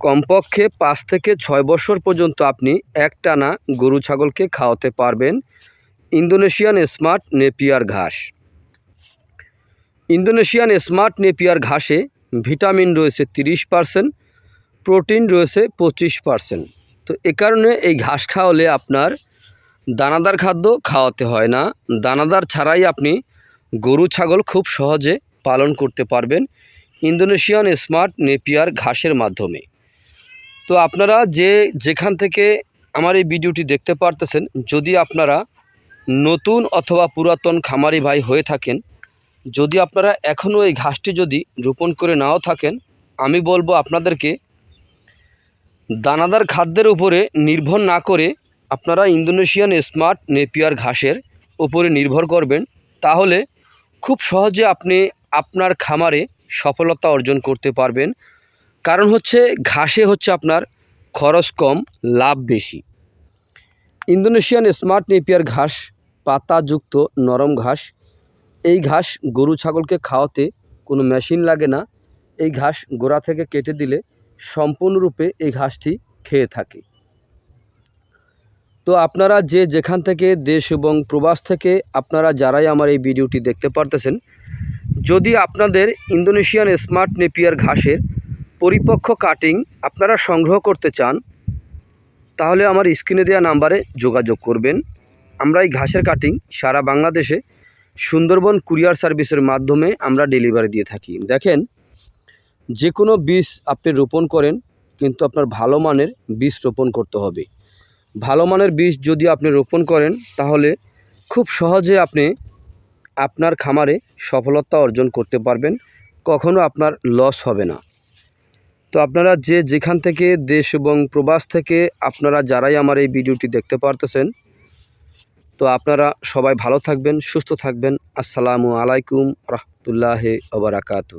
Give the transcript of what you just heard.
কমপক্ষে পাঁচ থেকে ছয় বছর পর্যন্ত আপনি একটানা গরু ছাগলকে খাওয়াতে পারবেন। ইন্দোনেশিয়ান স্মার্ট নেপিয়ার ঘাস। ইন্দোনেশিয়ান স্মার্ট নেপিয়ার ঘাসে ভিটামিন রয়েছে তিরিশ পারসেন্ট, প্রোটিন রয়েছে পঁচিশ পারসেন্ট। তো এ কারণে এই ঘাস খাওয়ালে আপনার দানাদার খাদ্য খাওয়াতে হয় না। দানাদার ছাড়াই আপনি গরু ছাগল খুব সহজে পালন করতে পারবেন ইন্দোনেশিয়ান স্মার্ট নেপিয়ার ঘাসের মাধ্যমে। তো আপনারা যে যেখান থেকে আমার এই ভিডিওটি দেখতে পারতেছেন, যদি আপনারা নতুন অথবা পুরাতন খামারি ভাই হয়ে থাকেন, যদি আপনারা এখনও এই ঘাসটি যদি রোপণ করে নাও থাকেন, আমি বলব আপনাদেরকে দানাদার খাদ্যের উপরে নির্ভর না করে আপনারা ইন্দোনেশিয়ান স্মার্ট নেপিয়ার ঘাসের উপরে নির্ভর করবেন। তাহলে খুব সহজে আপনি আপনার খামারে সফলতা অর্জন করতে পারবেন। কারণ হচ্ছে ঘাসে হচ্ছে আপনার খরচ কম, লাভ বেশি। ইন্দোনেশিয়ান স্মার্ট নেপিয়ার ঘাস, পাতাযুক্ত নরম ঘাস, এই ঘাস গরু ছাগলকে খাওয়াতে কোনো মেশিন লাগে না। এই ঘাস গোড়া থেকে কেটে দিলে সম্পূর্ণরূপে এই ঘাসটি খেয়ে থাকে। তো আপনারা যে যেখান থেকে দেশ এবং প্রবাস থেকে আপনারা যারাই আমার এই ভিডিওটি দেখতে পারতেছেন, যদি আপনাদের ইন্দোনেশিয়ান স্মার্ট নেপিয়ার ঘাসের পরিপক্ক কাটিং আপনারা সংগ্রহ করতে চান, তাহলে আমার স্ক্রিনে দেওয়া নাম্বারে যোগাযোগ করবেন। আমরা এই ঘাসের কাটিং সারা বাংলাদেশে সুন্দরবন কুরিয়ার সার্ভিসের মাধ্যমে আমরা ডেলিভারি দিয়ে থাকি। দেখেন যে কোনো বীজ আপনি রোপণ করেন, কিন্তু আপনার ভালো মানের বীজ রোপণ করতে হবে। ভালো মানের বীজ যদি আপনি রোপণ করেন, তাহলে খুব সহজে আপনি আপনার খামারে সফলতা অর্জন করতে পারবেন, কখনো আপনার লস হবে না। তো আপনারা যে যেখান থেকে দেশ এবং প্রবাস থেকে আপনারা যারাই আমার এই ভিডিওটি দেখতে পারতেছেন, তো আপনারা সবাই ভালো থাকবেন, সুস্থ থাকবেন। আসসালামু আলাইকুম রহমতুল্লাহ ওবরাকাতু